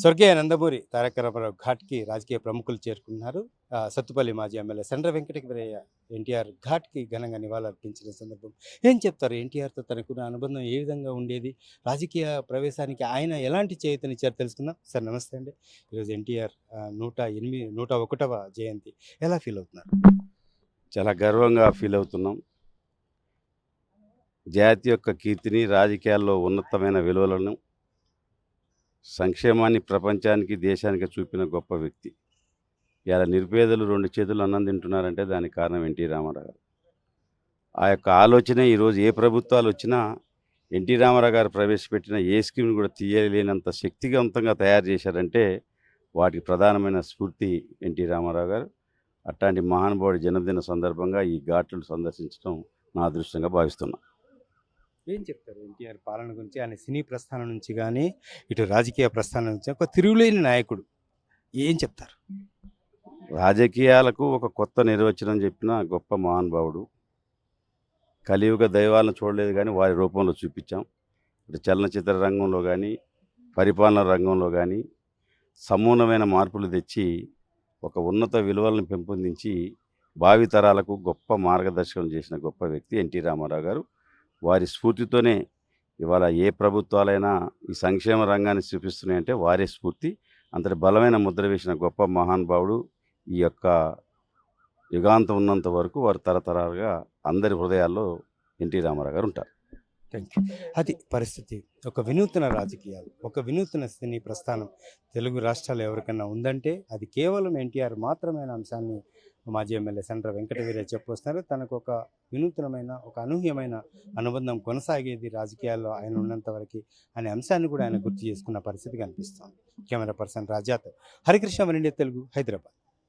స్వర్గీయ నందమూరి తారక రామారావు ఘాట్కి రాజకీయ ప్రముఖులు చేరుకున్నారు. సత్తుపల్లి మాజీ ఎమ్మెల్యే సండ్ర వెంకటగిరయ్య ఎన్టీఆర్ ఘాట్కి ఘనంగా నివాళులర్పించిన సందర్భం. ఏం చెప్తారు? ఎన్టీఆర్తో తనకున్న అనుబంధం ఏ విధంగా ఉండేది? రాజకీయ ప్రవేశానికి ఆయన ఎలాంటి చేయుతనిచ్చారు తెలుసుకుందాం. సార్ నమస్తే అండి. ఈరోజు ఎన్టీఆర్ నూట ఎనిమిది నూట ఒకటవ జయంతి. ఎలా ఫీల్ అవుతున్నారు? చాలా గర్వంగా ఫీల్ అవుతున్నాం. జాతి యొక్క కీర్తిని రాజకీయాల్లో ఉన్నతమైన విలువలను సంక్షేమాన్ని ప్రపంచానికి దేశానికి చూపిన గొప్ప వ్యక్తి. ఇలా నిరుపేదలు రెండు చేతులు అన్నం తింటున్నారంటే దానికి కారణం ఎన్టీ రామారావు గారు. ఆ యొక్క ఆలోచన ఈరోజు ఏ ప్రభుత్వాలు వచ్చినా ఎన్టీ రామారావు గారు ప్రవేశపెట్టిన ఏ స్కీమ్ని కూడా తీయలేనంత శక్తివంతంగా తయారు చేశారంటే వాటికి ప్రధానమైన స్ఫూర్తి ఎన్టీ రామారావు గారు. అట్లాంటి మహానుభావుడి జన్మదిన సందర్భంగా ఈ ఘాట్లను సందర్శించడం నా అదృష్టంగా భావిస్తున్నాను ఏం చెప్తారు ఎన్టీఆర్ పాలన గురించి? ఆయన సినీ ప్రస్థానం నుంచి కానీ ఇటు రాజకీయ ప్రస్థానం నుంచి ఒక తిరుగులేని నాయకుడు. ఏం చెప్తారు? రాజకీయాలకు ఒక కొత్త నిర్వచనం చెప్పిన గొప్ప మహానుభావుడు. కలియుగ దైవాలను చూడలేదు కానీ వారి రూపంలో చూపించాం. ఇటు చలనచిత్ర రంగంలో కానీ పరిపాలన రంగంలో కానీ సమూలమైన మార్పులు తెచ్చి ఒక ఉన్నత విలువలను పెంపొందించి భావితరాలకు గొప్ప మార్గదర్శకం చేసిన గొప్ప వ్యక్తి ఎన్టీ రామారావు గారు. వారి స్ఫూర్తితోనే ఇవాళ ఏ ప్రభుత్వాలైనా ఈ సంక్షేమ రంగాన్ని చూపిస్తున్నాయంటే వారే స్ఫూర్తి. అంతటి బలమైన ముద్ర వేసిన గొప్ప మహానుభావుడు ఈ యొక్క యుగాంతం ఉన్నంత వరకు వారు తరతరాలుగా అందరి హృదయాల్లో ఎన్టీ రామారావు గారు ఉంటారు. థ్యాంక్ యూ అది పరిస్థితి. ఒక వినూతన రాజకీయాలు ఒక వినూతన సినీ ప్రస్థానం తెలుగు రాష్ట్రాలు ఎవరికైనా ఉందంటే అది కేవలం ఎన్టీఆర్ మాత్రమైన అంశాన్ని మాజీ ఎమ్మెల్యే సెంటర్ వెంకటవీరయ్య చెప్పొస్తున్నారు. తనకు ఒక వినూతనమైన ఒక అనూహ్యమైన అనుబంధం కొనసాగేది రాజకీయాల్లో ఆయన ఉన్నంత వరకు అనే అంశాన్ని కూడా ఆయన గుర్తు చేసుకున్న పరిస్థితి కనిపిస్తోంది. Camera person Rajat Harikrishna Oneindia Telugu Hyderabad.